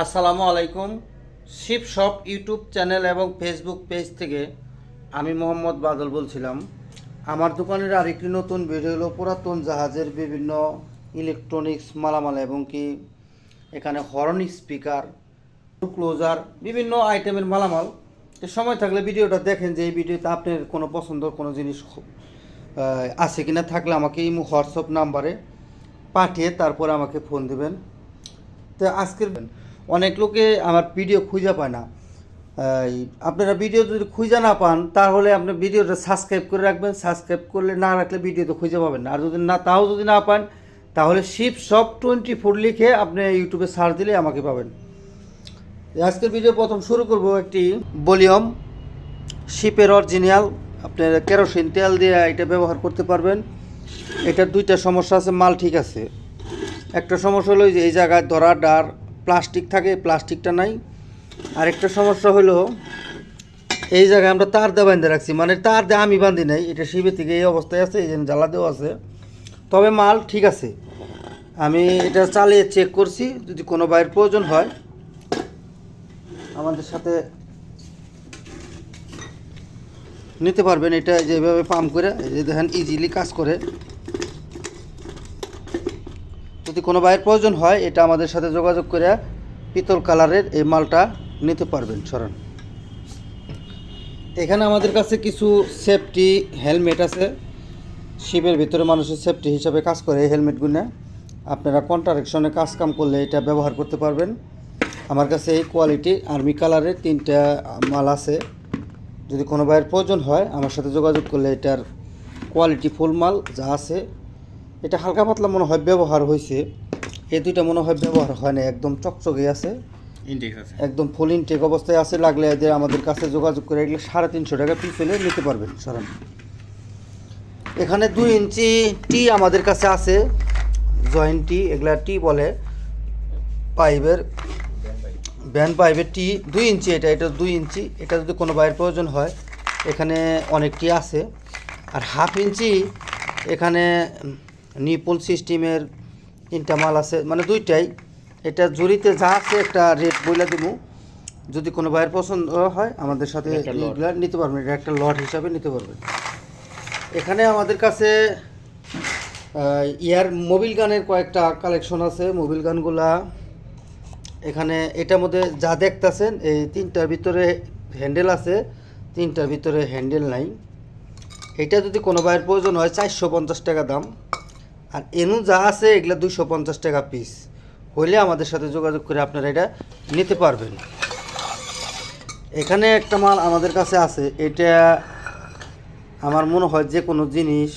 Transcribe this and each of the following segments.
আসসালামু আলাইকুম। Ship shop YouTube channel এবং ফেসবুক পেজ থেকে আমি মোহাম্মদ বাদল বলছিলাম। আমার দোকানের আরেকটি নতুন ভিডিও হলো পুরাতন জাহাজের বিভিন্ন ইলেকট্রনিক্স মালামাল এবং কি এখানে হর্ন স্পিকার ক্লোজার বিভিন্ন আইটেমের মালামাল। সময় থাকলে ভিডিওটা দেখেন যে এই ভিডিওতে আপনার কোনো পছন্দ কোনো জিনিস আছে কিনা থাকলে আমাকে এই হোয়াটসঅ্যাপ নাম্বারে পাঠিয়ে তারপরে আমাকে ফোন দেবেন। তো আজকের অনেক লোকে আমার ভিডিও খুঁজে পায় না। আপনারা ভিডিও যদি খুঁজে না পান, তাহলে আপনি ভিডিওটা সাবস্ক্রাইব করে রাখবেন। সাবস্ক্রাইব করলে না রাখলে ভিডিও তো খুঁজে পাবেন না। আর যদি না, তাও যদি না পান, তাহলে শিপ সব টোয়েন্টি ফোর লিখে আপনি ইউটিউবে সার্চ দিলে আমাকে পাবেন। আজকের ভিডিও প্রথম শুরু করব একটি ভলিউম শিপের অরিজিনাল আপনার কেরোসিন তেল দিয়ে এটা ব্যবহার করতে পারবেন। এটার দুইটা সমস্যা আছে, মাল ঠিক আছে। একটা সমস্যা হলো যে, এই জায়গায় ধরা, ডার প্লাস্টিক থাকে, প্লাস্টিকটা নাই। আরেকটা সমস্যা হলো, এই জায়গায় আমরা তার দিয়ে বাঁধে রাখছি। মানে তার দিয়ে আমি বাঁধি নাই, এটা শিবের থেকে এই অবস্থায় আছে, এই জন্য জ্বালা দেওয়া আছে। তবে মাল ঠিক আছে। আমি এটা চালিয়ে চেক করছি, যদি কোনো বাইরের প্রয়োজন হয়। আমাদের সাথে নিতে পারবেন, এটা যেভাবে পাম্প করে, এই দেখেন ইজিলি কাজ করে। যদি কোনো বাইরের প্রয়োজন হয়, এটা আমাদের সাথে যোগাযোগ করে পিতল কালারের এই মালটা নিতে পারবেন, সরান। এখানে আমাদের কাছে কিছু সেফটি হেলমেট আছে। শিবের ভিতরে মানুষের সেফটি হিসাবে কাজ করে এই হেলমেটগুলো আপনারা কন্ট্রাকশনে কাজ কাম করলে এটা ব্যবহার করতে পারবেন। আমার কাছে এই কোয়ালিটি আর্মি কালারের তিনটা মাল আছে। যদি কোনো বাইরের প্রয়োজন হয়, আমার সাথে যোগাযোগ করলে এটার কোয়ালিটি ফুল মাল যা আছে এটা হালকা পাতলা মনে হয় ব্যবহার হয়েছে এই দুইটা মনে হয় ব্যবহার হয় না একদম চকচকে আছে। ইনটেক আছে। একদম ফুল ইনটেক অবস্থায় আছে লাগলে এদের আমাদের কাছে যোগাযোগ করে এগুলো সাড়ে তিনশো টাকা পিস হলে নিতে পারবেন সারান। এখানে দুই ইঞ্চি টি আমাদের কাছে আছে জয়েন্ট টি এগুলা টি বলে পাইপের ব্যান পাইপের টি দুই ইঞ্চি এটা এটা দুই ইঞ্চি এটা যদি কোনো বাইরের প্রয়োজন হয় এখানে অনেকটি আছে। আর হাফ ইঞ্চি এখানে নিপল সিস্টেমের তিনটা মাল আছে। মানে দুইটাই। এটা জুড়িতে যা আছে একটা রেট বইলা দেবো যদি কোনো বাইরের পছন্দ হয় আমাদের সাথে। নিতে পারবেন। এটা একটা লট হিসাবে নিতে পারবেন। এখানে আমাদের কাছে ইয়ার মোবিল গানের কয়েকটা কালেকশন আছে। মোবিল গানগুলা এখানে এটার মধ্যে যা দেখতেছেন এই তিনটার ভিতরে হ্যান্ডেল আছে। তিনটার ভিতরে হ্যান্ডেল নাই। এটা যদি কোনো বাইরের প্রয়োজন হয় চারশো পঞ্চাশ টাকা দাম। আর এনু যা আছে, এগুলো দুশো পঞ্চাশ টাকা পিস হইলে আমাদের সাথে যোগাযোগ করে আপনারা এটা নিতে পারবেন। এখানে একটা মাল আমাদের কাছে আছে। এটা আমার মনে হয় যে কোনো জিনিস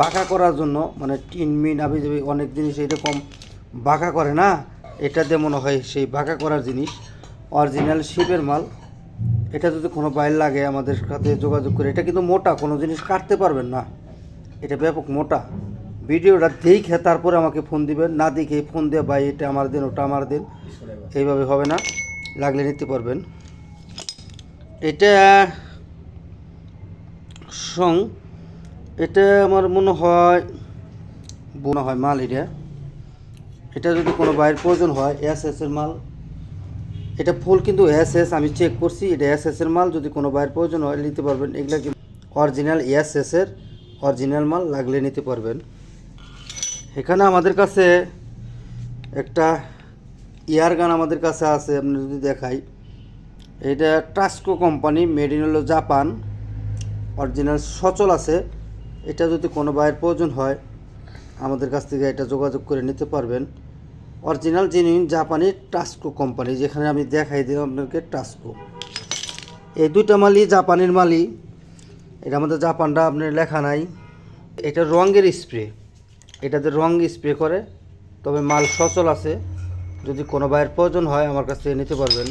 বাঁকা করার জন্য মানে টিন মিন আবি অনেক জিনিস এরকম বাঁকা করে না। এটা দিয়ে মনে হয় সেই বাঁকা করার জিনিস। অরিজিনাল শিপের মাল। এটা যদি কোনো বাইর লাগে আমাদের সাথে যোগাযোগ করে, এটা কিন্তু মোটা, কোনো জিনিস কাটতে পারবেন না। এটা ব্যাপক মোটা। ভিডিওটা দেখে তারপরে আমাকে ফোন দিবেন। না দেখে ফোন দিয়ে ভাই, এটা আমার দিন, ওটা আমার দিন। এইভাবে হবে না। লাগলে নিতে পারবেন। এটা সং, এটা আমার মনে হয় মনে হয় মাল এটা। এটা যদি কোনো বাইরের প্রয়োজন হয় এস এস এর মাল। এটা ফুল কিন্তু এস এস আমি চেক করছি, এটা এস এস এর মাল। যদি কোনো বাইরের প্রয়োজন হয়, নিতে পারবেন। এগুলা কিন্তু অরিজিনাল এস এস এর অরিজিনাল মাল, লাগলে নিতে পারবেন। এখানে আমাদের কাছে একটা ইয়ার গান আমাদের কাছে আছে আপনি যদি দেখাই। এটা টাস্কো কোম্পানি মেড ইন হলো জাপান অরিজিনাল সচল আছে। এটা যদি কোনো বাইরের প্রয়োজন হয়, আমাদের কাছ থেকে এটা যোগাযোগ করে নিতে পারবেন। অরিজিনাল জেনুইন জাপানি টাস্কো কোম্পানি যেখানে আমি দেখাই দিই আপনাকে টাস্কো এই দুইটা মালই জাপানের মালই। এটা আমাদের জাপানটা আপনার লেখা নাই। এটা রঙের স্প্রে এটাতে রং স্প্রে করে, তবে মাল সচল আছে। যদি কোনো বাইরের প্রয়োজন হয়, আমার কাছ থেকে নিতে পারবেন।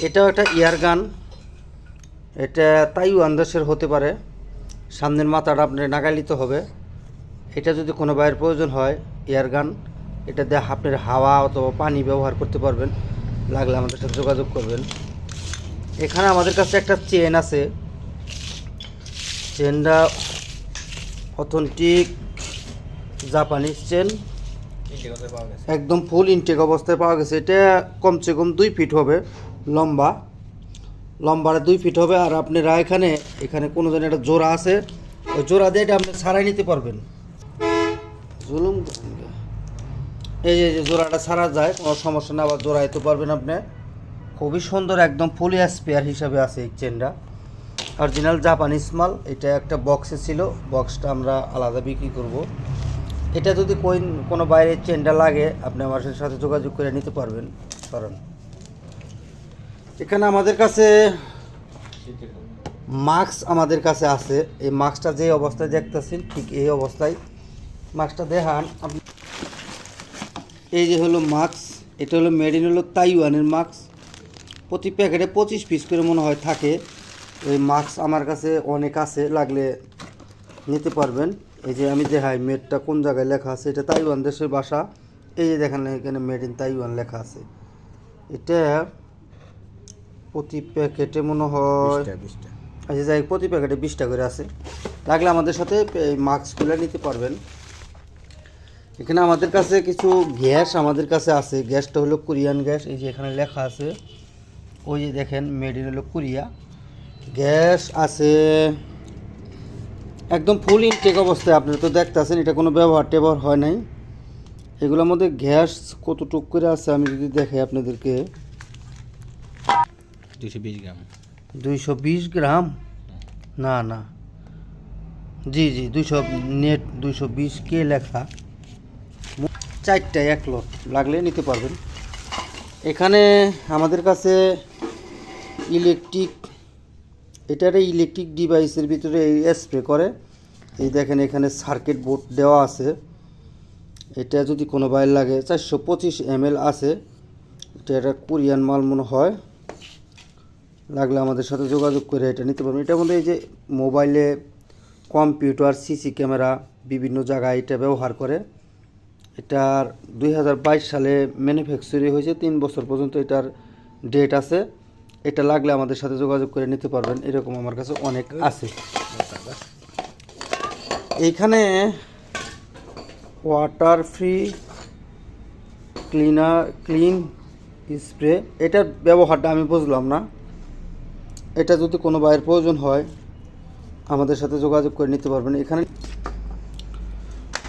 এটাও একটা ইয়ার গান। এটা তাইওয়ান দেশের হতে পারে। সামনের মাথাটা আপনার নাগালিত হবে। এটা যদি কোনো বাইরের প্রয়োজন হয় এয়ার গান, এটা দিয়ে আপনার হাওয়া অথবা পানি ব্যবহার করতে পারবেন। লাগলে আমাদের সাথে যোগাযোগ করবেন। এখানে আমাদের কাছে একটা চেন আছে। চেনটা অথেন্টিক জাপানিজ চেন। একদম ফুল ইনটেক অবস্থায় পাওয়া গেছে। এটা কমসে কম দুই ফিট হবে লম্বা। লম্বাটা দুই ফিট হবে আর আপনারা এখানে এখানে কোনো যেন একটা জোড়া আছে। ওই জোড়া দিয়ে এটা আপনি ছাড়াই নিতে পারবেন। জুলুম এই যে জোড়াটা ছাড়া যায় কোনো সমস্যা না আবার জোড়াইতে পারবেন আপনি। খুবই সুন্দর একদম ফুলি স্পেয়ার হিসাবে আছে এই চেনটা। অরিজিনাল জাপানিজ মাল এটা একটা বক্সে ছিল। বক্সটা আমরা আলাদা বিক্রি করব। এটা যদি কোই কোনো বাইরের চেনটা লাগে, আপনি আমার সাথে যোগাযোগ করে নিতে পারবেন কারণ এখানে আমাদের কাছে মাস্ক আমাদের কাছে আছে। এই মাস্কটা যে অবস্থায় দেখতেছেন, ঠিক এই অবস্থায়। মাস্কটা দেখান। আপনি এই যে হলো মাস্ক, এটা হলো মেড ইন হলো তাইওয়ানের মাস্ক। প্রতি প্যাকেটে পঁচিশ পিস করে মনে হয় থাকে। ওই মাস্ক আমার কাছে অনেক আছে, লাগলে নিতে পারবেন। এই যে আমি দেখাই মেডটা কোন জায়গায় লেখা আছে? এটা তাইওয়ান দেশের ভাষা। এই যে দেখেন এখানে মেড ইন তাইওয়ান লেখা আছে। এটা প্রতি প্যাকেটে মনে হয় আচ্ছা যাই প্রতি প্যাকেটে বিশটা করে আছে। লাগলে আমাদের সাথে এই মাস্কগুলো নিতে পারবেন। এখানে আমাদের কাছে কিছু গ্যাস আমাদের কাছে আছে। গ্যাসটা হলো কোরিয়ান গ্যাস। এই যে এখানে লেখা আছে। ওই যে দেখেন মেড ইন হলো কোরিয়া। গ্যাস আছে একদম ফুল ইনটেক অবস্থায় আপনারা তো দেখতেছেন এটা কোনো ব্যবহার টেবহার হয় নাই। এগুলোর মধ্যে গ্যাস কতটুক করে আছে আমি যদি দেখাই আপনাদেরকে। দুশো বিশ গ্রাম। দুইশো বিশ গ্রাম? না না। জি জি দুইশো নেট দুইশো বিশ কে লেখা? চারটা এক লট লাগলে নিতে পারবেন। এখানে আমাদের কাছে ইলেকট্রিক এটা একটা ইলেকট্রিক ডিভাইসের ভিতরে এই স্প্রে করে। এই দেখেন এখানে সার্কিট বোর্ড দেওয়া আছে। এটা যদি কোনো বাইর লাগে, চারশো পঁচিশ এম আছে। এটা একটা কোরিয়ান মাল মনে হয়। লাগলে আমাদের সাথে যোগাযোগ করে এটা নিতে পারবেন। এটার মধ্যে এই যে মোবাইলে কম্পিউটার সিসি ক্যামেরা বিভিন্ন জায়গায় এটা ব্যবহার করে। এটার দুই হাজার বাইশ সালে ম্যানুফ্যাকচারি হয়েছে। তিন বছর পর্যন্ত এটার ডেট আছে। এটা লাগলে আমাদের সাথে যোগাযোগ করে নিতে পারবেন, এরকম আমার কাছে অনেক আছে। এইখানে water free cleaner clean spray এটার ব্যবহারটা আমি বুঝলাম না। এটা যদি কোনো বাইয়ের প্রয়োজন হয়, আমাদের সাথে যোগাযোগ করে নিতে পারবেন। এখানে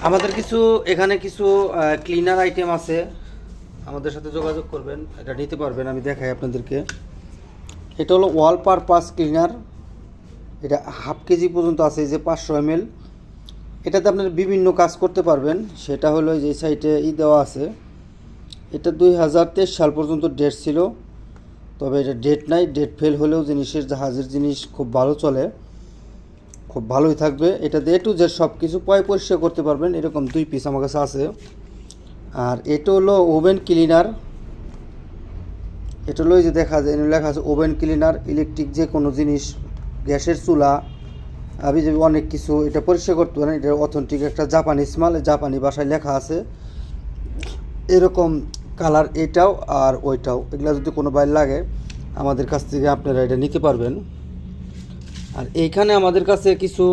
আমাদের কিছু, এখানে কিছু ক্লিনার আইটেম আছে। আমাদের সাথে যোগাযোগ করবেন, এটা নিতে পারবেন, আমি দেখাই আপনাদেরকে। এটা হলো ওয়াল পারপাস ক্লিনার। এটা হাফ কেজি পর্যন্ত আছে, এই যে পাঁচশো এম এটাতে আপনার বিভিন্ন কাজ করতে পারবেন। সেটা হলো যে সাইটে ই দেওয়া আছে। এটা দুই হাজার তেইশ সাল পর্যন্ত ডেট ছিল। তবে এটা ডেট নাই, ডেট ফেল হলেও জিনিসের জাহাজের জিনিস খুব ভালো চলে। খুব ভালোই থাকবে। এটা দিয়ে টু যে সব কিছু পয় পরিষ্কার করতে পারবেন। এরকম দুই পিস আমার কাছে আছে। আর এটা হলো ওভেন ক্লিনার। এটা হলো এই যে দেখা যায় এখানে লেখা আছে ওভেন ক্লিনার ইলেকট্রিক যে কোনো জিনিস, গ্যাসের চুলা আমি যে অনেক কিছু, এটা পরিষ্কার করতে পারেন। এটা অথেন্টিক একটা জাপানিজ মাল জাপানি ভাষায় লেখা আছে। এরকম কালার এটাও আর ওইটাও। এগুলো যদি কোনো বাইর লাগে, আমাদের কাছ থেকে আপনারা এটা নিতে পারবেন। আর এইখানে আমাদের কাছে কিছু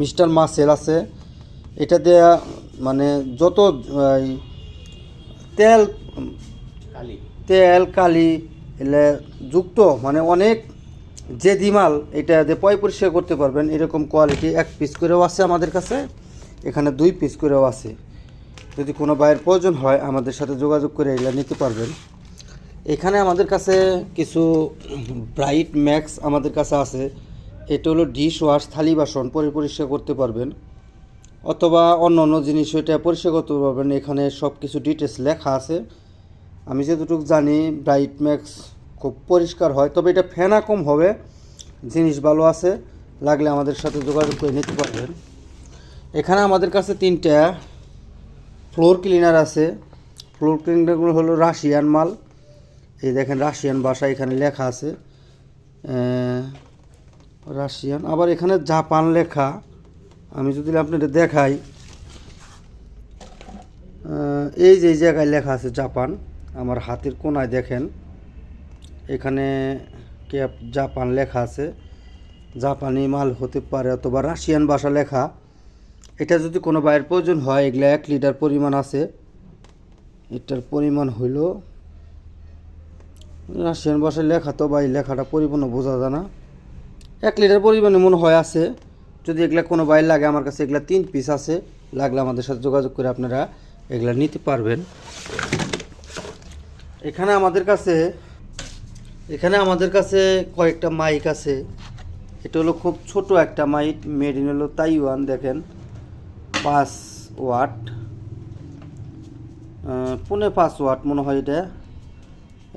মিস্টার মাসেল আছে। এটা দেয়া মানে যত তেল, কালি। তেল কালি যুক্ত মানে অনেক যে দিমাল এটা দিয়ে পয় পরিষ্কার করতে পারবেন। এরকম কোয়ালিটি এক পিস করেও আছে আমাদের কাছে, এখানে দুই পিস করেও আছে। যদি কোনো বাইয়ের প্রয়োজন হয়, আমাদের সাথে যোগাযোগ করে এগুলো নিতে পারবেন। এখানে আমাদের কাছে কিছু ব্রাইট ম্যাক্স আমাদের কাছে আছে। এটা হলো ডিশ ওয়াশ থালি বাসন, পরি পরিষ্কার করতে পারবেন। অথবা অন্য অন্য জিনিস এটা পরিষ্কার করতে পারবেন। এখানে সব কিছু ডিটেলস লেখা আছে। আমি যতটুকু জানি ব্রাইট ম্যাক্স খুব পরিষ্কার হয়, তবে এটা ফেনা কম হবে, জিনিস ভালো আছে, লাগলে আমাদের সাথে যোগাযোগ করে নিতে পারবেন। এখানে আমাদের কাছে তিনটা ফ্লোর ক্লিনার আছে। ফ্লোর ক্লিনারগুলো হলো রাশিয়ান মাল। এই দেখেন রাশিয়ান ভাষা এখানে লেখা আছে। রাশিয়ান আবার এখানে জাপান লেখা। আমি যদি আপনাদের দেখাই এই যে জায়গায় লেখা আছে জাপান আমার হাতের কোনায় দেখেন, এখানে ক্যাপ জাপান লেখা আছে। জাপানি মাল হতে পারে অথবা রাশিয়ান ভাষা লেখা। এটা যদি কোনো বাইয়ের প্রয়োজন হয়, এগুলা এক লিটার পরিমাণ আছে। এটার পরিমাণ হইল, রাশিয়ান ভাষায় লেখা তো বা এই লেখাটা পরিপূর্ণ বোঝা যায় না। এক লিটার পরিমাণে মনে হয় আছে। যদি এগুলা কোনো বাইর লাগে, আমার কাছে এগুলা তিন পিস আছে। লাগলে আমাদের সাথে যোগাযোগ করে আপনারা এগুলা নিতে পারবেন। এখানে আমাদের কাছে, এখানে আমাদের কাছে কয়েকটা মাইক আছে। এটা হলো খুব ছোট একটা মাইক মেড ইন হলো তাইওয়ান, দেখেন। পাঁচ ওয়াট। পুনে পাঁচ ওয়াট মনে হয় এটা।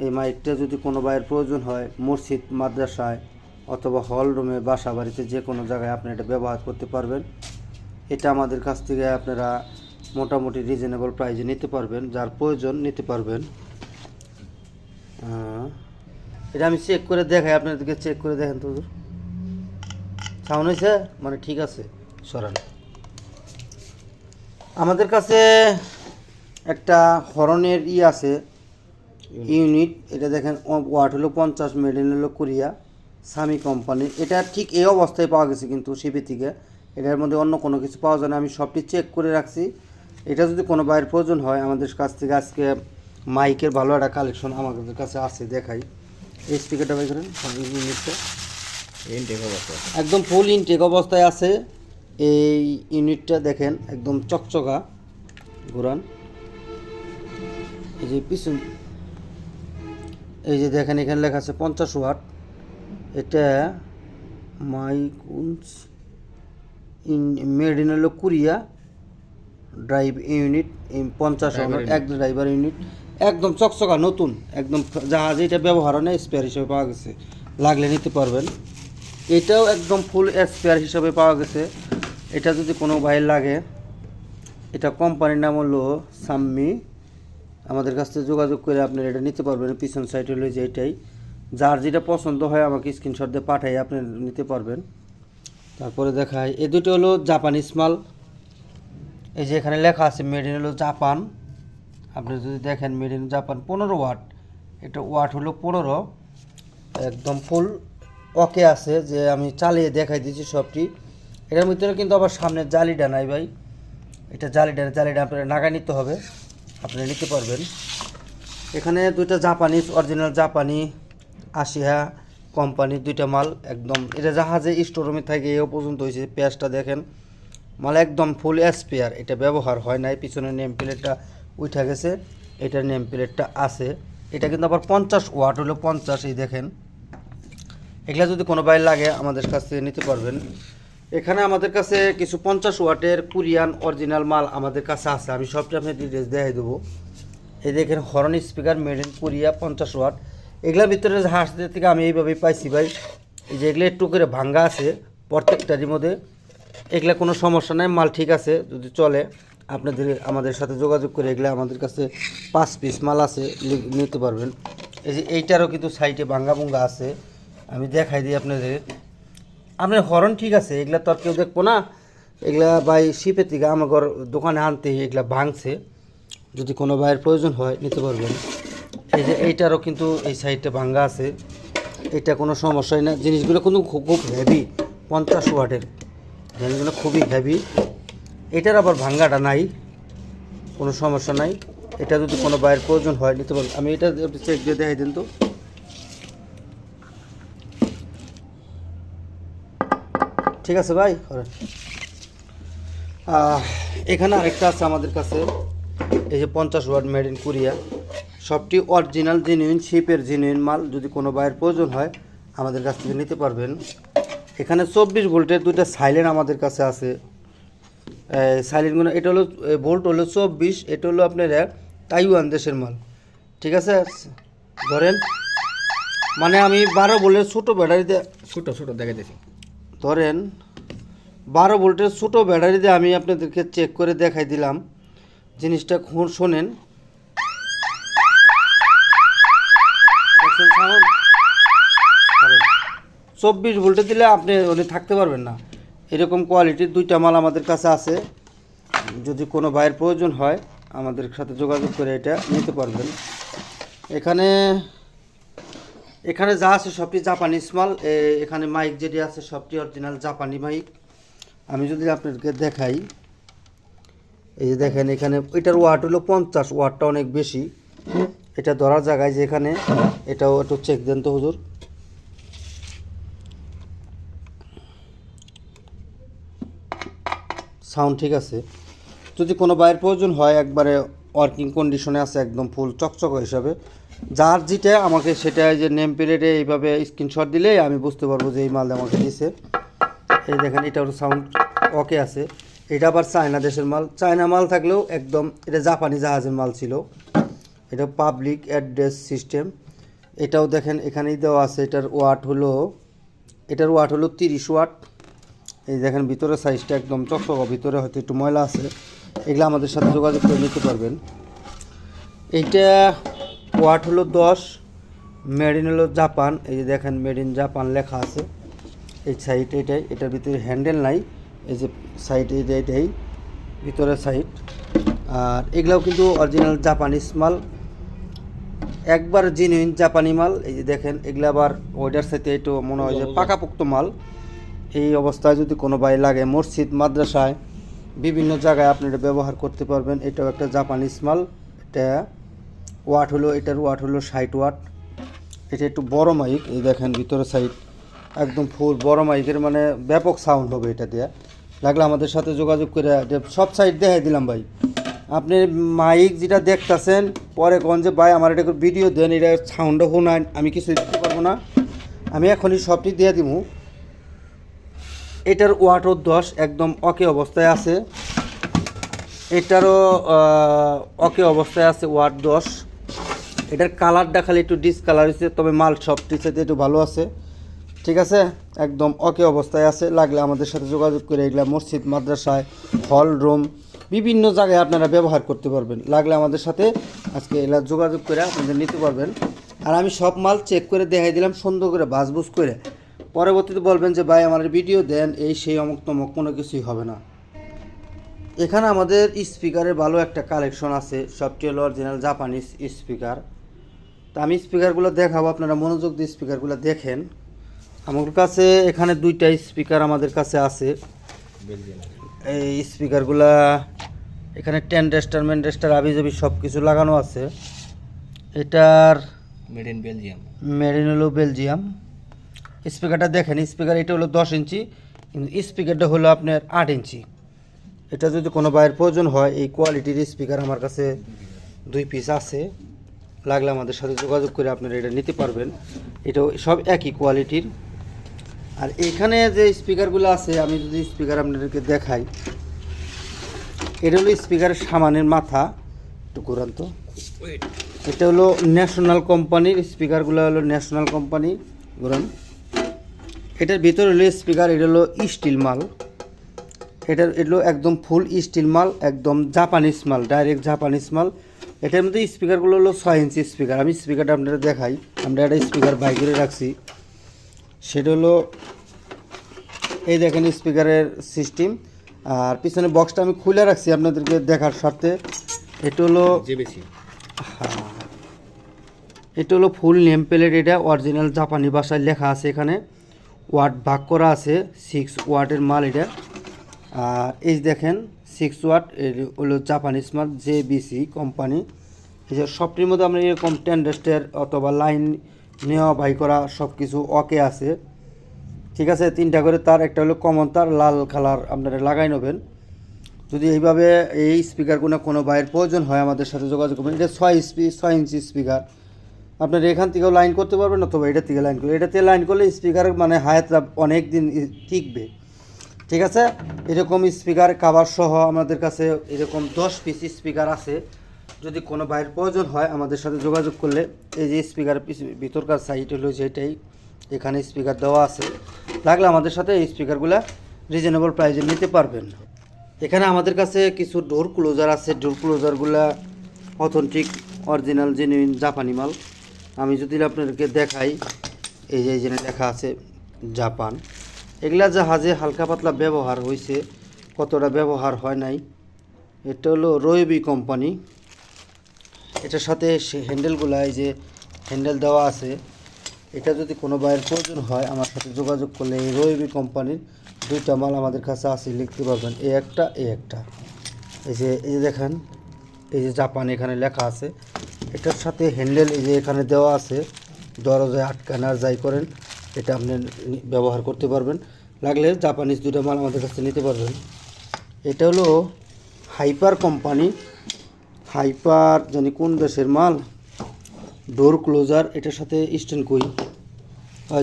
এই মাইকটা যদি কোনো বাইয়ের প্রয়োজন হয়, মসজিদ, মাদ্রাসায় অথবা হল রুমে বাসা বাড়িতে যে কোনো জায়গায় আপনি এটা ব্যবহার করতে পারবেন। এটা আমাদের কাছ থেকে আপনারা মোটামুটি রিজনেবল প্রাইজে নিতে পারবেন, যার প্রয়োজন নিতে পারবেন। এটা আমি চেক করে দেখাই আপনাদেরকে চেক করে দেখেন তো সাউন্ড হয়েছে মানে ঠিক আছে। সরান। আমাদের কাছে একটা হরনের ই আছে ইউনিট এটা দেখেন ওয়াট হলো পঞ্চাশ মেডেল হলো কোরিয়া সামি কোম্পানি। এটা ঠিক এই অবস্থায় পাওয়া গেছে কিন্তু শিপি থেকে। এটার মধ্যে অন্য কোনো কিছু পাওয়া যায় না। আমি সবটি চেক করে রাখছি। এটা যদি কোনো বাইরের প্রয়োজন হয় আমাদের কাছ থেকে আজকে মাইকের ভালো একটা কালেকশন আমাদের কাছে আছে দেখাই। এই স্পিকারটা বাই করেন ইউনিটটা ইনটেক অবস্থা একদম ফুল ইনটেক অবস্থায় আছে। এই ইউনিটটা দেখেন একদম চকচকা। ঘোরান। এই যে পিছন এই যে দেখেন এখানে লেখা আছে পঞ্চাশ ওয়াট। এটা মাইকুন্স ইন মেড ইন হলো কুরিয়া। ড্রাইভ ইউনিট পঞ্চাশ ওয়াট এক ড্রাইভার ইউনিট একদম চকচকা, নতুন, একদম জাহাজ, এটা ব্যবহার হয় না স্পেয়ার হিসেবে পাওয়া গেছে। লাগলে নিতে পারবেন। এটাও একদম ফুল স্পেয়ার হিসাবে পাওয়া গেছে। এটা যদি কোনো ভাই লাগে, এটা কোম্পানির নাম হলো সাম্মি। আমাদের কাছ থেকে যোগাযোগ করে আপনারা এটা নিতে পারবেন, পিছন সাইডে হলো যে এটাই। যার যেটা পছন্দ হয়, আমাকে স্ক্রিনশট দিয়ে পাঠাই আপনি নিতে পারবেন। তারপরে দেখাই, এ দুটো হলো জাপানিজ মাল। এই যে এখানে লেখা আছে মেড ইন হলো জাপান। আপনি যদি দেখেন মেড ইন জাপান পনেরো ওয়াট এটা ওয়াট হলো পনেরো। একদম ফুল ওকে আছে যে আমি চালিয়ে দেখাই দিচ্ছি সবটি। এটার ভিতরে কিন্তু আবার সামনে জালিটা নাই ভাই। এটা জালিটা জালিটা আপনার নাগা নিতে হবে। আপনি নিতে পারবেন। এখানে দুইটা জাপানিজ অরিজিনাল জাপানি আশিয়া কোম্পানি দুইটা মাল একদম। এটা জাহাজে স্টোরুমে থাকে এও পর্যন্ত হয়েছে, পেঁয়াজটা দেখেন। মাল একদম ফুল স্পেয়ার এটা ব্যবহার হয় নাই, পিছনে নেম প্লেটটা উঠা গেছে, এটার নেম প্লেটটা আছে। এটা কিন্তু আবার পঞ্চাশ ওয়াট হলো পঞ্চাশ, এই দেখেন। এগুলা যদি কোনো বাইর লাগে, আমাদের কাছ থেকে নিতে পারবেন। এখানে আমাদের কাছে কিছু পঞ্চাশ ওয়াটের কুরিয়ান অরিজিনাল মাল আমাদের কাছে আছে। আমি সবটা আপনার ডিটেলস দেখাই দেবো। এই দেখেন, horn speaker made in Korea পঞ্চাশ ওয়াট এগুলোর ভিতরে হাঁসদের থেকে আমি এইভাবেই পাইছি ভাই। এই যে এগুলো একটু করে ভাঙ্গা আছে প্রত্যেকটারই মধ্যে। এগুলা কোনো সমস্যা নাই, মাল ঠিক আছে, যদি চলে। আপনাদের, আমাদের সাথে যোগাযোগ করে এগুলো আমাদের কাছে পাঁচ পিস মাল আছে নিতে পারবেন। এই যে এইটারও কিন্তু সাইডে ভাঙ্গা ভুঙ্গা আছে। আমি দেখাই দিই আপনাদের। আপনার হরন ঠিক আছে, এগুলা তো আর কেউ দেখব না। এগুলা ভাই শিপের থেকে আমার ঘর দোকানে আনতে এগুলা ভাঙছে। যদি কোনো ভাইয়ের প্রয়োজন হয়, নিতে পারবেন। এই যে এইটারও কিন্তু এই সাইডটা ভাঙ্গা আছে। এটা কোনো সমস্যাই না। জিনিসগুলো কিন্তু খুব হেভি পঞ্চাশ ওয়াটের। জিনিসগুলো খুবই হেভি এটার আবার ভাঙ্গাটা নাই, কোনো সমস্যা নাই। এটা যদি কোনো বাইরের প্রয়োজন হয়, নিতে পারবেন। আমি এটা চেক দিয়ে দেখাই দিন তো। ঠিক আছে ভাই এখানে আরেকটা আছে আমাদের কাছে। এই যে পঞ্চাশ ওয়ার্ড মেড ইন কোরিয়া সবটি অরিজিনাল জেনুইন শিপের জেনুইন মাল। যদি কোনো বাইরের প্রয়োজন হয়, আমাদের কাছ থেকে নিতে পারবেন। এখানে চব্বিশ ভোল্টের দুইটা সাইলেন্ট আমাদের কাছে আছে। সাইলেন্টগুলো এটা হলো ভোল্ট হলো চব্বিশ, এটা হলো আপনার তাইওয়ান দেশের মাল। ঠিক আছে? ধরেন মানে আমি বারো ভোল্টের ছোটো ব্যাটারিতে ছোট ছোট দেখে দেখি ধরেন, বারো ভোল্টের ছোটো ব্যাটারিতে আমি আপনাদেরকে চেক করে দেখাই দিলাম। জিনিসটা শোনেন। চব্বিশ ভোল্টে দিলে আপনি, উনি থাকতে পারবেন না। এরকম কোয়ালিটির দুইটা মাল আমাদের কাছে আছে। যদি কোনো ভাইয়ের প্রয়োজন হয়, আমাদের সাথে যোগাযোগ করে এটা নিতে পারবেন। এখানে এখানে যা আছে সবটি জাপানিজ মাল। এখানে মাইক যেটি আছে সবটি অরিজিনাল জাপানি মাইক আমি যদি আপনাদেরকে দেখাই, এই যে দেখেন এখানে, এটার ওয়াট হলো পঞ্চাশ ওয়াটটা অনেক বেশি। এটা ধরার জায়গায় যে এখানে, এটাও একটু চেক দেন তো হুজুর। সাউন্ড ঠিক আছে। যদি কোনো বাইরের প্রয়োজন হয়, একবারে ওয়ার্কিং কন্ডিশনে আছে, একদম ফুল চকচক হিসাবে। যার যেটা আমাকে সেটা যে নেম প্লেটে এইভাবে স্ক্রিনশট দিলেই আমি বুঝতে পারব যে এই মাল আমাকে দিয়েছে। এই দেখেন, এটা হলো সাউন্ড ওকে আছে। এটা আবার চায়না দেশের মাল। চায়না মাল থাকলেও একদম এটা জাপানি জাহাজের মাল ছিল। এটা পাবলিক অ্যাড্রেস সিস্টেম এটাও দেখেন, এখানেই দেওয়া আছে। এটার ওয়াট হলো, এটার ওয়াট হলো তিরিশ ওয়াট এই দেখেন ভিতরে সাইজটা একদম চকচক, ভিতরে হয়তো একটু ময়লা আছে। এগুলো আমাদের সাথে যোগাযোগ করে নিতে পারবেন। এইটা ওয়াট হলো দশ মেড ইন হলো জাপান। এই যে দেখেন মেড ইন জাপান লেখা আছে। এই সাইড এটাই, এটার ভিতরে হ্যান্ডেল নাই। এই যে সাইড এইটা এটাই ভিতরের সাইড আর এগুলাও কিন্তু অরিজিনাল জাপানিজ মাল। একবার জেনুইন জাপানি মাল। এই যে দেখেন, এগুলো আবার ওইটার সাথে একটু মনে হয় যে পাকাপোক্ত মাল। এই অবস্থায় যদি কোনো বাই লাগে মসজিদ, মাদ্রাসায়, বিভিন্ন জায়গায় আপনি এটা ব্যবহার করতে পারবেন। এটাও একটা জাপানিজ মাল। এটা ওয়াট হলো, এটার ওয়াট হলো ষাট ওয়াট। এটা একটু বড় মাইক, এই দেখেন ভিতরে সাইড একদম ফুল বড় মাইকের মানে ব্যাপক সাউন্ড হবে এটা দিয়ে। লাগলে আমাদের সাথে যোগাযোগ করে সব সাইড দেখাই দিলাম ভাই। আপনি মাইক যেটা দেখতেছেন, পরে কোন যে ভাই আমার এটা ভিডিও দেন এটা সাউন্ডও না আমি কিছু দিতে পারব না। আমি এখনই সবটি দিয়ে দিব। এটার ওয়াটও দশ একদম অকে অবস্থায় আছে। এটারও অকে অবস্থায় আছে ওয়াট দশ। এটার কালারটা খালি একটু ডিসকালার হয়েছে তবে মাল সব সাথে একটু ভালো আছে। ঠিক আছে? একদম অকে অবস্থায় আছে। লাগলে আমাদের সাথে যোগাযোগ করে এগুলা মসজিদ, মাদ্রাসায়, হল, রুম, বিভিন্ন জায়গায় আপনারা ব্যবহার করতে পারবেন। লাগলে আমাদের সাথে আজকে এগুলা যোগাযোগ করে আপনাদের নিতে পারবেন। আর আমি সব মাল চেক করে দেখাই দিলাম, সুন্দর করে বাজবুজ করে। পরবর্তীতে বলবেন যে ভাই আমার ভিডিও দেন এই সেই অমুক তমুক কোনো কিছুই হবে না। এখানে আমাদের স্পিকারের ভালো একটা কালেকশন আছে সবটি হলো অরিজিনাল জাপানিজ স্পিকার তা আমি স্পিকারগুলো দেখাবো আপনারা মনোযোগ দিয়ে স্পিকারগুলো দেখেন। আমার কাছে এখানে দুইটা স্পিকার আমাদের কাছে আছে। এই স্পিকারগুলা এখানে টেন রেস্টার মেন রেস্টার আবি যাবি সব কিছু লাগানো আছে। এটার মেড ইন বেলজিয়াম মেরিন হলো বেলজিয়াম স্পিকারটা দেখেন স্পিকার এটা হলো দশ ইঞ্চি কিন্তু স্পিকারটা হলো আপনার আট ইঞ্চি। এটা যদি কোনো বাইরের প্রয়োজন হয় এই কোয়ালিটির স্পিকার আমার কাছে দুই পিস আছে। লাগলে আমাদের সাথে যোগাযোগ করে আপনারা এটা নিতে পারবেন। এটা সব একই কোয়ালিটির। আর এখানে যে স্পিকারগুলো আছে আমি যদি স্পিকার আপনাদেরকে দেখাই এটা হলো স্পিকারের সামানের মাথা। একটু তো। এটা হলো ন্যাশনাল কোম্পানির স্পিকারগুলো হলো ন্যাশনাল কোম্পানি এটার ভিতরে হলো স্পিকার এটা হলো স্টিল মাল। এটার এগুলো একদম ফুল স্টিল মাল একদম জাপানিজ মাল ডাইরেক্ট জাপানিজ মাল। এটার মধ্যে স্পিকারগুলো হলো ছয় ইঞ্চি স্পিকার আমি স্পিকারটা আপনারা দেখাই। আমরা একটা স্পিকার বাই করে রাখছি। সেটা হলো এই দেখেন স্পিকারের সিস্টেম আর পিছনে বক্সটা আমি খুলে রাখছি আপনাদেরকে দেখার স্বার্থে। এটা হলো হ্যাঁ। এটা হলো ফুল নেম প্লেট এটা অরিজিনাল জাপানি ভাষায় লেখা আছে এখানে। ওয়াট ভাগ করা আছে সিক্স ওয়াটের মাল এটা। আর এই দেখেন সিক্স ওয়াট হলো জাপানিজ মাল জে বিসি কোম্পানি এই যে সবটির মধ্যে আমরা এরকম টেন্ডেস্টের অথবা লাইন নেওয়া বাই করা সব কিছু ওকে আছে। ঠিক আছে, তিনটা করে তার, একটা হলো কমন তার লাল কালার আপনারা লাগাই নেবেন। যদি এইভাবে এই স্পিকারগুলো কোনো বাইরের প্রয়োজন হয় আমাদের সাথে যোগাযোগ করবেন। এটা ছয় স্পি ছয় ইঞ্চি স্পিকার আপনার এখান থেকেও লাইন করতে পারবেন অথবা এটা থেকে লাইন করলে। এটাতে লাইন করলে স্পিকার মানে হায়াতটা অনেক দিন টিকবে। ঠিক আছে? এরকম স্পিকার কাভার সহ আমাদের কাছে এরকম দশ পিস স্পিকার আছে। যদি কোনো বাইরের প্রয়োজন হয়, আমাদের সাথে যোগাযোগ করলে এই যে স্পিকার ভিতরকার সাইড হলো যেটাই, এখানে স্পিকার দেওয়া আছে। লাগলে আমাদের সাথে এই স্পিকারগুলো রিজনেবল প্রাইজে নিতে পারবেন। এখানে আমাদের কাছে কিছু ডোর ক্লোজার আছে। ডোর ক্লোজারগুলা অথেন্টিক অরিজিনাল জেনুইন জাপানি মাল। আমি যদি আপনাদেরকে দেখাই, এই যে যে লেখা আছে জাপান। এগুলা জাহাজে হালকা পাতলা ব্যবহার হয়েছে কতটা ব্যবহার হয় নাই। এটা হলো রয়েবি কোম্পানি। এটার সাথে সে হ্যান্ডেলগুলো এই যে হ্যান্ডেল দেওয়া আছে, এটা যদি কোনো বাইরের প্রয়োজন হয়, আমার সাথে যোগাযোগ করলে এই রয়েবি কোম্পানির দুইটা মাল আমাদের কাছে আছে, লিখতে পারবেন, এ একটা এ একটা। এই যে এই যে দেখেন, এই যে জাপান এখানে লেখা আছে। এটার সাথে হ্যান্ডেল এই যে এখানে দেওয়া আছে, দরজায় আটকান আর যাই করেন, এটা আপনি ব্যবহার করতে পারবেন। লাগলে জাপানিজ দুটো মাল আমাদের কাছে নিতে পারবেন। এটা হলো হাইপার কোম্পানি। হাইপার জানি কোন দেশের মাল? ডোর ক্লোজার, এটার সাথে স্ট্যান্ড কই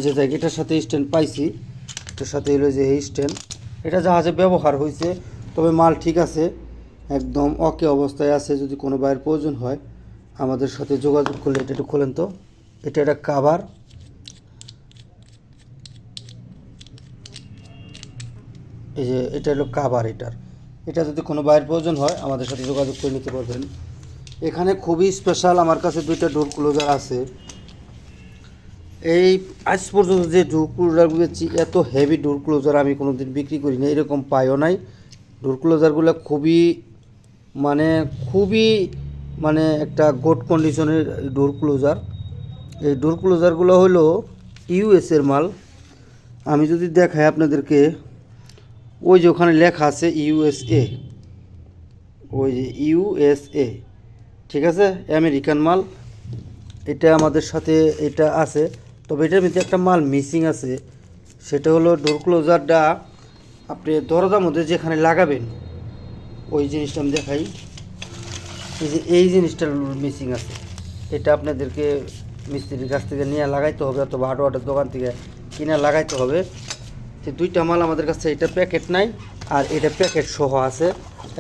যে দেখ, এটার সাথে স্ট্যান্ড পাইছি। এটার সাথে এলো যে স্ট্যান্ড। এটা জাহাজে ব্যবহার হয়েছে তবে মাল ঠিক আছে। একদম অকে অবস্থায় আছে যদি কোনো বাইরের প্রয়োজন হয়। আমাদের সাথে যোগাযোগ করলে এটা একটু খোলেন তো। এটা একটা কাভার এই যে এটা হলো কাভার এটার। এটা যদি কোনো বাইরের প্রয়োজন হয়, আমাদের সাথে যোগাযোগ করে নিতে পারবেন। এখানে খুবই স্পেশাল আমার কাছে দুইটা ডোর ক্লোজার আছে। এই আজ পর্যন্ত যে ডোর ক্লোজারগুলো বেচছি এত হেভি ডোর ক্লোজার আমি কোনো দিন বিক্রি করি না এরকম পাইও নাই। ডোর ক্লোজারগুলো খুবই মানে খুবই মানে একটা গোড কন্ডিশনের ডোর ক্লোজার এই ডোর ক্লোজারগুলো হলো ইউএসের মাল। আমি যদি দেখাই আপনাদেরকে, ওই যে ওখানে লেখা আছে ইউএসএ ওই যে ইউএসএ ঠিক আছে? আমেরিকান মাল। এটা আমাদের সাথে এটা আছে। তবে এটার ভিতরে একটা মাল মিসিং আছে। সেটা হলো ডোর ক্লোজারটা আপনি দরজার মধ্যে যেখানে লাগাবেন, ওই জিনিসটা আমি দেখাই। এই যে, এই জিনিসটা মিসিং আছে। এটা আপনাদেরকে মিস্ত্রির কাছ থেকে নিয়ে লাগাইতে হবে অথবা হার্ডওয়ারের দোকান থেকে কিনে লাগাইতে হবে। যে দুইটা মাল আমাদের কাছে, এটা প্যাকেট নাই আর এটা প্যাকেট সহ আছে।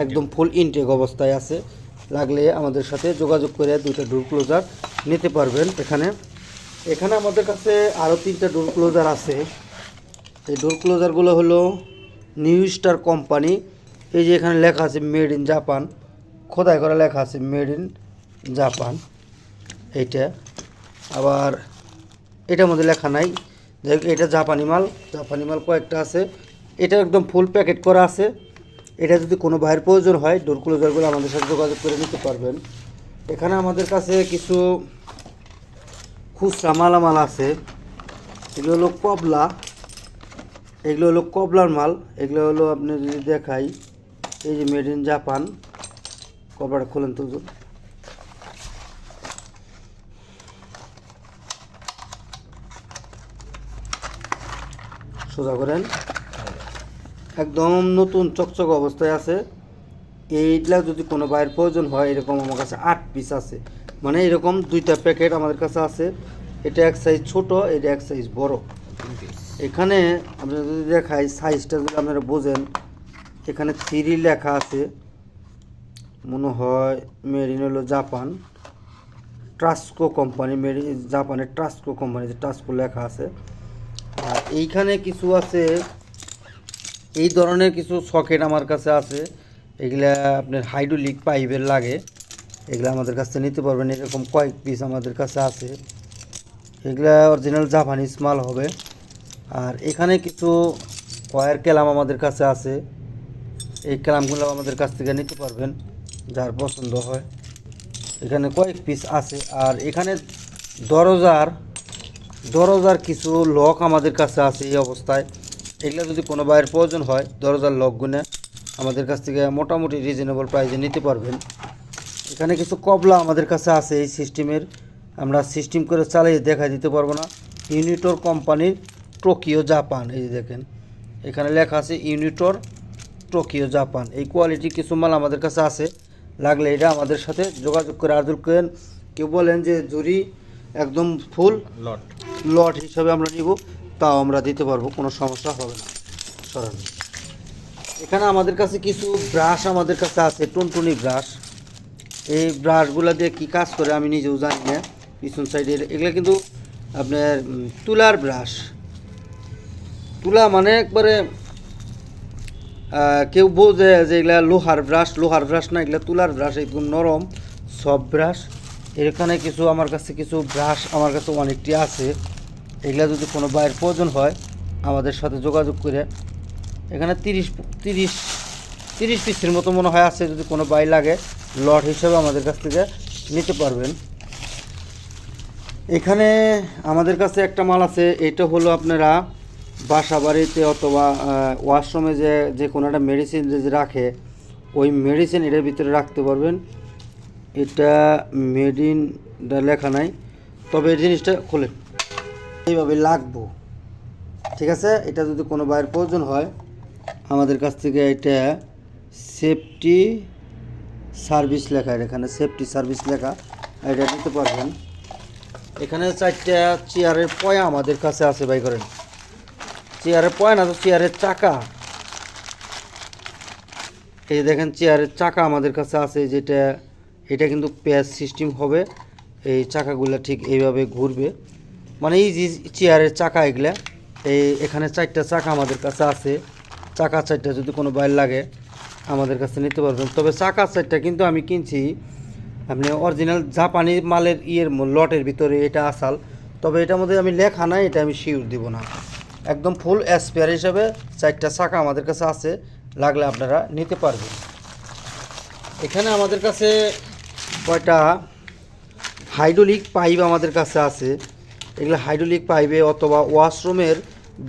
একদম ফুল ইনটেক অবস্থায় আছে। লাগলে আমাদের সাথে যোগাযোগ করে দুইটা ডোর ক্লোজার নিতে পারবেন এখানে। এখানে আমাদের কাছে আরও তিনটা ডোর ক্লোজার আছে। এই ডোর ক্লোজারগুলো হলো নিউ স্টার কোম্পানি এই যে এখানে লেখা আছে মেড ইন জাপান খোদাই করা লেখা আছে মেড ইন জাপান এইটা। আবার এটার মধ্যে লেখা নাই। যাই এটা জাপানি মাল। জাপানি মাল কয়েকটা আছে। এটা একদম ফুল প্যাকেট করা আছে। এটা যদি কোনো ভাইয়ের প্রয়োজন হয় ডোর ক্লোজারগুলো আমাদের সাথে যোগাযোগ করে নিতে পারবেন। এখানে আমাদের কাছে কিছু খুচরা মালামাল আছে। এগুলো হলো কবলা। এগুলো হলো কবলার মাল। এগুলো হলো আপনি যদি দেখাই, এই যে মেড ইন জাপান কবলাটা খোলেন তো সোজা করেন। একদম নতুন চকচক অবস্থায় আছে। এইগুলা যদি কোনো বাইরের প্রয়োজন হয়, এরকম আমার কাছে আট পিস আছে। মানে এরকম দুইটা প্যাকেট আমাদের কাছে আছে। এটা এক সাইজ ছোট, এটা এক সাইজ বড়। এখানে আপনারা যদি দেখাই সাইজটা যদি আপনারা বোঝেন, এখানে থ্রি লেখা আছে। মনে হয় মেরিন হলো জাপান ট্রাস্কো কোম্পানি মেরি জাপানের ট্রাস্কো কোম্পানি যে ট্রাস্কো লেখা আছে। আর এইখানে কিছু আছে, এই ধরনের কিছু সকেট আমার কাছে আছে। এগুলা আপনার হাইড্রোলিক পাইপের লাগে। এগুলা আমাদের কাছে নিতে পারবেন, এরকম কয়েক পিস আমাদের কাছে আছে। এগুলা অরিজিনাল জাপানিজ মাল হবে। আর এখানে কিছু কয়ের ক্যালাম আমাদের কাছে আছে। এই ক্যালামগুলো আমাদের কাছ থেকে নিতে পারবেন। যার পছন্দ হয়। এখানে কয়েক পিস আছে। আর এখানে দরজার দরজার কিছু লক আমাদের কাছে আছে এই অবস্থায়। এগুলো যদি কোনো বাইরের প্রয়োজন হয়, দরজার লকগুলো আমাদের কাছ থেকে মোটামুটি রিজনেবল প্রাইসে নিতে পারবেন। এখানে কিছু কবলা আমাদের কাছে আছে এই সিস্টেমের আমরা সিস্টেম করে চালিয়ে দেখা দিতে পারব না। ইউনিটর কোম্পানির টোকিও জাপান এই যে দেখেন। এখানে লেখা আছে ইউনিটর টোকিও জাপান এই কোয়ালিটি কিছু মাল আমাদের কাছে আছে। লাগলে এটা আমাদের সাথে যোগাযোগ করে। আদর করেন কেউ বলেন যে জরি একদম ফুল লট। লট হিসাবে আমরা নিব তাও আমরা দিতে পারব কোনো সমস্যা হবে না। সরান। এখানে আমাদের কাছে কিছু ব্রাশ আমাদের কাছে আছে টুনটুনি ব্রাশ। এই ব্রাশগুলো দিয়ে কী কাজ করে আমি নিজেও জানি না পিছন সাইডে এগুলো কিন্তু আপনার তুলার ব্রাশ। তুলা মানে একবারে কেউ বোঝে যে এগুলা লোহার ব্রাশ লোহার ব্রাশ না, এগুলা তুলার ব্রাশ একদম নরম, সব ব্রাশ। এখানে কিছু আমার কাছে কিছু ব্রাশ আমার কাছে অনেকটি আছে। এগুলা যদি কোনো বাইরের প্রয়োজন হয়, আমাদের সাথে যোগাযোগ করে। এখানে তিরিশ তিরিশ তিরিশ পিসের মতো মনে হয় আছে, যদি কোনো বাই লাগে, লট হিসেবে আমাদের কাছ থেকে নিতে পারবেন। এখানে আমাদের কাছে একটা মাল আছে, এটা হলো আপনারা বাসা বাড়িতে অথবা ওয়াশরুমে যে যে কোনো একটা মেডিসিন যে রাখে, ওই মেডিসিন এটার ভিতরে রাখতে পারবেন। এটা মেড ইন লেখা নাই, তবে এই জিনিসটা খোলেন। এইভাবে লাগবো। ঠিক আছে? এটা যদি কোনো বাইরের প্রয়োজন হয়, আমাদের কাছ থেকে এটা সেফটি সার্ভিস লেখা এখানে সেফটি সার্ভিস লেখা, এটা নিতে পারবেন। এখানে চারটা চেয়ারের পয়া আমাদের কাছে আছে বাই করেন। চেয়ারের পয়া না তো চেয়ারের চাকা। এই দেখেন, চেয়ারের চাকা আমাদের কাছে আছে, যেটা, এটা কিন্তু প্যাচ সিস্টেম হবে। এই চাকাগুলো ঠিক এইভাবে ঘুরবে। মানে এই যে চেয়ারের চাকা এগুলা, এই এখানে চারটা চাকা আমাদের কাছে আছে। চাকা চারটা যদি কোনো বাইর লাগে, আমাদের কাছে নিতে পারবেন। তবে চাকা চারটা কিন্তু আমি কিনছি, আপনি অরিজিনাল জাপানি মালের ইয়ের লটের ভিতরে এটা আসাল। তবে এটার মধ্যে আমি লেখা নাই, এটা আমি শিওর দিব না। একদম ফুল স্পেয়ার হিসাবে চারটা চাকা আমাদের কাছে আছে, লাগলে আপনারা নিতে পারবেন। এখানে আমাদের কাছে কয়টা হাইড্রোলিক পাইপ আমাদের কাছে আছে। এগুলো হাইড্রোলিক পাইপে অথবা ওয়াশরুমের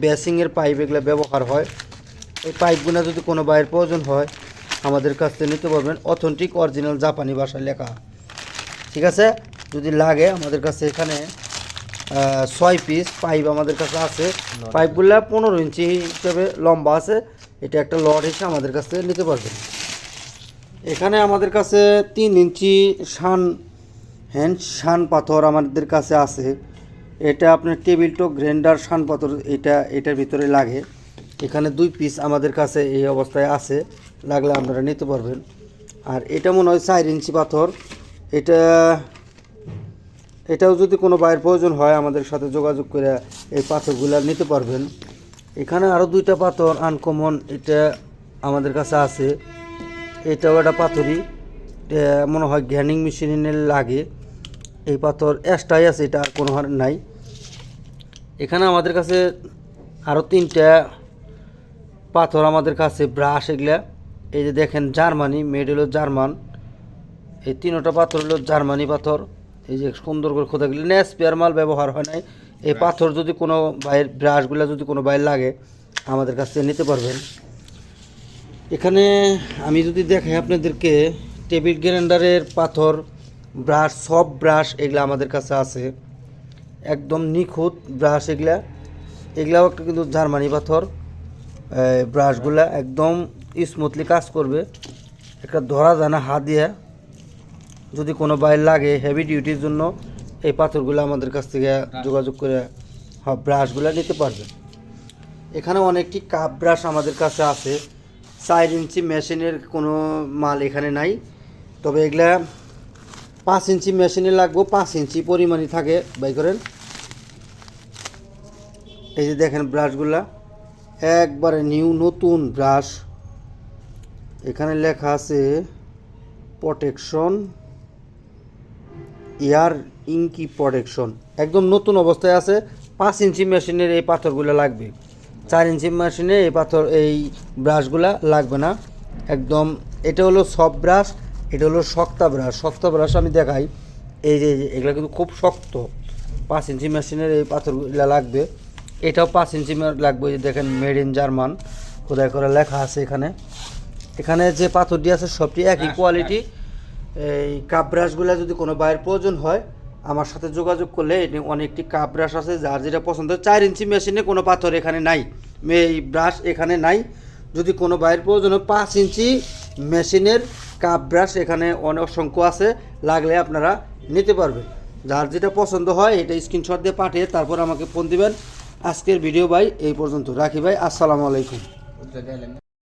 বেসিংয়ের পাইপ এগুলো ব্যবহার হয়। এই পাইপগুলো যদি কোনো বাইরের প্রয়োজন হয়, আমাদের কাছ থেকে নিতে পারবেন। অথেন্টিক অরিজিনাল জাপানি ভাষায় লেখা। ঠিক আছে? যদি লাগে আমাদের কাছে এখানে ছয় পিস পাইপ আমাদের কাছে আছে। পাইপগুলো পনেরো ইঞ্চি হিসেবে লম্বা আছে। এটা একটা লড হিসেবে আমাদের কাছ থেকে নিতে পারবেন। এখানে আমাদের কাছে তিন ইঞ্চি শান হ্যান্ড শান পাথর আমাদের কাছে আছে। এটা আপনার টেবিল টপ গ্রাইন্ডার শান পাথর এটা এটার ভিতরে লাগে। এখানে দুই পিস আমাদের কাছে এই অবস্থায় আছে। লাগলে আপনারা নিতে পারবেন। আর এটা মনে হয় চার ইঞ্চি পাথর। এটা এটাও যদি কোনো বাইরের প্রয়োজন হয়, আমাদের সাথে যোগাযোগ করে এই পাথরগুলো নিতে পারবেন। এখানে আরও দুইটা পাথর আনকমন এটা আমাদের কাছে আছে। এটাও একটা পাথরই। মনে হয় গ্যানিং মেশিনের লাগে। এই পাথর এক্সট্রাই আছে, এটা আর কোনো নাই। এখানে আমাদের কাছে আরও তিনটা পাথর আমাদের কাছে ব্রাশ এগুলা। এই যে দেখেন জার্মানি মেড হলো জার্মান এই তিনটা পাথর হলো জার্মানি পাথর। এই যে সুন্দর করে খোদা গেলে স্পেয়ার মাল ব্যবহার হয় নাই। এই পাথর যদি কোনো বাইর ব্রাশগুলো যদি কোনো বাইরে লাগে আমাদের কাছ থেকে নিতে পারবেন। এখানে আমি যদি দেখাই আপনাদেরকে টেবিল গ্রাইন্ডারের পাথর ব্রাশ সব ব্রাশ এগুলো আমাদের কাছে আছে। একদম নিখুঁত ব্রাশ এগুলা। এগুলাও একটা কিন্তু জার্মানি পাথর। ব্রাশগুলা একদম স্মুথলি কাজ করবে। একটা ধরা যায় না হাত দিয়ে যদি কোনো বাইর লাগে হেভি ডিউটির জন্য এই পাথরগুলো আমাদের কাছ থেকে যোগাযোগ করে ব্রাশগুলো নিতে পারবে। এখানে অনেকটি কাপ ব্রাশ আমাদের কাছে আছে। চার ইঞ্চি মেশিনের কোনো মাল এখানে নাই। তবে এগুলা পাঁচ ইঞ্চি মেশিনে লাগবে পাঁচ ইঞ্চি পরিমাণই থাকে বাই করেন। এই যে দেখেন ব্রাশগুলা একবারে নিউ নতুন ব্রাশ এখানে লেখা আছে প্রোটেকশন এয়ার ইঙ্কি প্রোটেকশন একদম নতুন অবস্থায় আছে পাঁচ ইঞ্চি মেশিনের এই পাথরগুলো লাগবে। চার ইঞ্চি মেশিনে এই পাথর এই ব্রাশগুলা লাগবে না। একদম এটা হলো সফট ব্রাশ এটা হলো শক্তা ব্রাশ। শক্তা ব্রাশ আমি দেখাই এই যে এগুলো কিন্তু খুব শক্ত। পাঁচ ইঞ্চি মেশিনের এই পাথরগুলো লাগবে। এটাও পাঁচ ইঞ্চি লাগবে যে দেখেন মেড ইন জার্মান খোদাই করে লেখা আছে এখানে। এখানে যে পাথরটি আছে সবটি একই কোয়ালিটি এই কাপ ব্রাশগুলো যদি কোনো বাইরের প্রয়োজন হয়, আমার সাথে যোগাযোগ করলে এটি অনেকটি কাপ ব্রাশ আছে, যার যেটা পছন্দ চার ইঞ্চি মেশিনে কোনো পাথর এখানে নাই। এই ব্রাশ এখানে নাই। যদি কোনো বাইরের প্রয়োজন হয়, পাঁচ ইঞ্চি মেশিনের কাপ ব্রাশ এখানে অনেক অসংখ্য আছে, লাগলে আপনারা নিতে পারবেন। যার যেটা পছন্দ হয়, এটা স্ক্রিনশট দিয়ে পাঠিয়ে তারপর আমাকে ফোন দিবেন। আজকের ভিডিও ভাই এই পর্যন্ত। রাখি ভাই, আসসালামু আলাইকুম।